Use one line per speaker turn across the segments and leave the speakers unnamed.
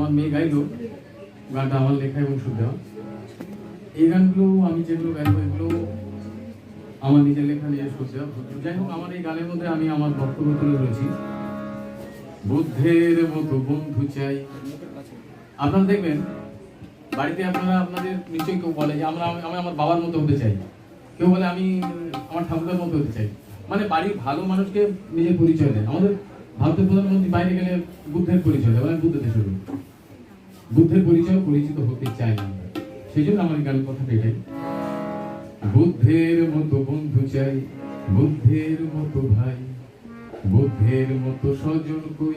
আমার মেয়ে গাইলো, গানটা আমার লেখা এবং সুর দেওয়া। এই গানগুলো আমি যেগুলো গাইবো এগুলো আমার নিজের লেখা, নিজের সুর দেওয়া। যাই হোক, আমার এই গানের মধ্যে আমি আমার বক্তব্য তুলে ধরেছি। বুদ্ধের মতো বন্ধু চাই। আপনারা দেখবেন, বাড়িতে আপনারা, আপনাদের নিশ্চয়ই কেউ বলে যে, আমরা, আমি আমার বাবার মতো হতে চাই। কেউ বলে, আমি আমার ঠাকুরের মতো হতে চাই। মানে বাড়ির ভালো মানুষকে নিজের পরিচয় দেয়। আমাদের ভারতের প্রধানমন্ত্রী বাইরে গেলে বুদ্ধের পরিচয় দেয় মানে বুদ্ধ দেশের লোক। বুদ্ধের পরিচয় পরিচিত হতে চাই আমরা সেই জন্য আমার গানের কথাটা এটাই। বুদ্ধের মতো বন্ধু চাই বুদ্ধের মতো ভাই বুদ্ধের মতো কই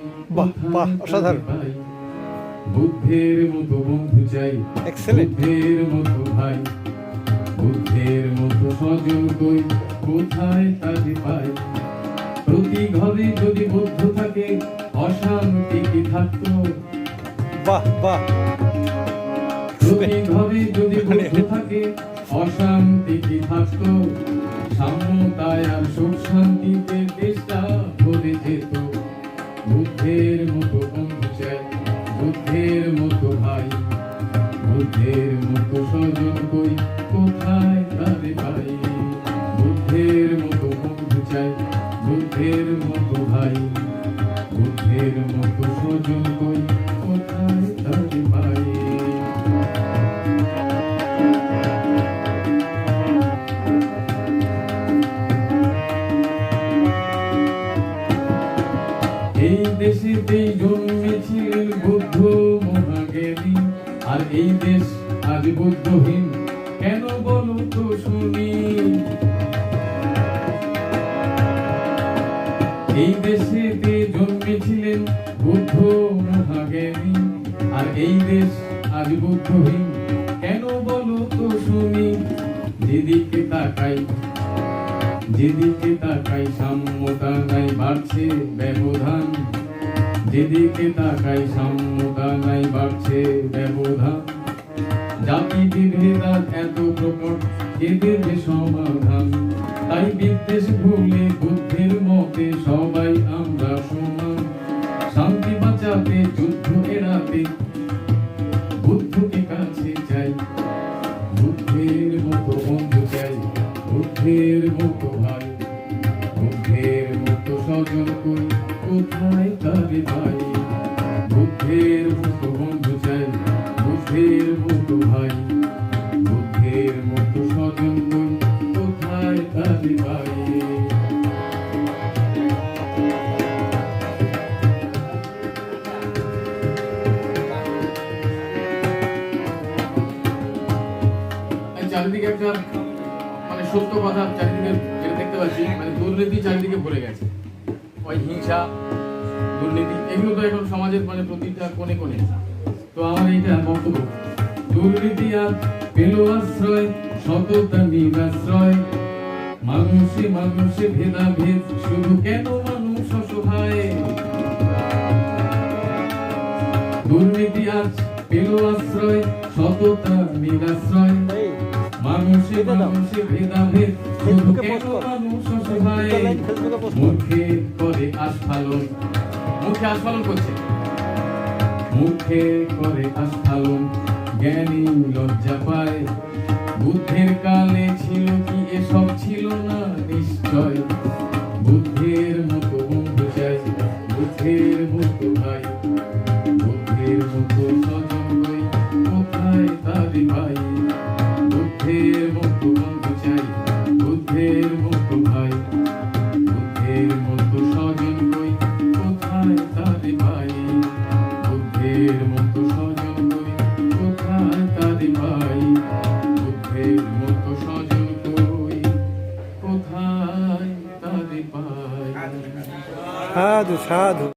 অসাধারণ।
বুদ্ধের মতো বন্ধু চাই বুদ্ধের মতো ভাই বুদ্ধের মতো কই কোথায় তাকে পাই? প্রতি ঘরে যদি বুদ্ধ থাকে অশান্তি কি থাকতো?
বাহ বাহ।
প্রতি যদি বুদ্ধ থাকে অশান্তি কি থাকতো সাম্যতায় আর সুখ শান্তিতে দেশটা ভরে যেত। বুদ্ধের মতো বন্ধু চাই বুদ্ধের মতো ভাই বুদ্ধের মতো স্বজন কই কোথায় তারে পাই? বুদ্ধের মতো দেশেতেই জন্মেছিলেন বুদ্ধ মহাজ্ঞানী আর এই দেশ আজ বুদ্ধহীন, কেন বলো তো শুনি? এই দেশেতে জন্মেছিলেন বুদ্ধ মহাজ্ঞানী আর এই দেশ আজ বুদ্ধহীন, কেন বলো তো শুনি? যেদিকে তাকাই যেদিকে তাকাই সাম্যতা নাই, বাড়ছে ব্যবধান। যেদিকে তাকাই সাম্যতা নাই বাড়ছে ব্যবধান জাতি বিভেদাত এত প্রকট, এদের যে সমাধান? তাই বিদ্বেষ ভুলে, বুদ্ধের মতে সবাই আমরা সমান। শান্তি বাঁচাতে, যুদ্ধ এড়াতে, বুদ্ধকে কাছে চাই। বুদ্ধের মতো বন্ধু চাই, বুদ্ধের মতো ভাই, বুদ্ধের মতো স্বজন কই কোথায় ভাই। বুদ্ধের মতো বন্ধু চাই বুদ্ধের মতো ভাই। বুদ্ধের মতো স্বজন কোথায় ভাই। চারিদিকে একটা মানে সত্য কথা, চারিদিকে দেখতে পাচ্ছি মানে দুর্নীতি চারিদিকে ভরে গেছে। ওই হিংসা, দুর্নীতি, এগুলো তো এখন সমাজের মানে প্রতিটা কোণে কোণে। তো আমার এইটা বক্তব্য। দুর্নীতি আর পেল আশ্রয়, সততা নিরাশ্রয় মানুষে মানুষে ভেদাভেদ, শুধু কেন মানুষ অসহায়? দুর্নীতি আজ পেল আশ্রয়, সততা নিরাশ্রয় মানুষে মানুষে ভেদাভেদ, শুধু কেন মানুষ অসহায়? মুখে করে আস্ফালন মুখে আস্ফালন করছে। মুখে করে আস্ফালন জ্ঞানী লজ্জা পায়। বুদ্ধের কালে ছিল কি এসব ছিল না নিশ্চয়। বুদ্ধের মতো বন্ধু চাই, বুদ্ধের মতো ভাই। বুদ্ধের মতো স্বজন কোথায় তারে ভাই? বুদ্ধের কোথায় তারে ভাই
সাধু সাধু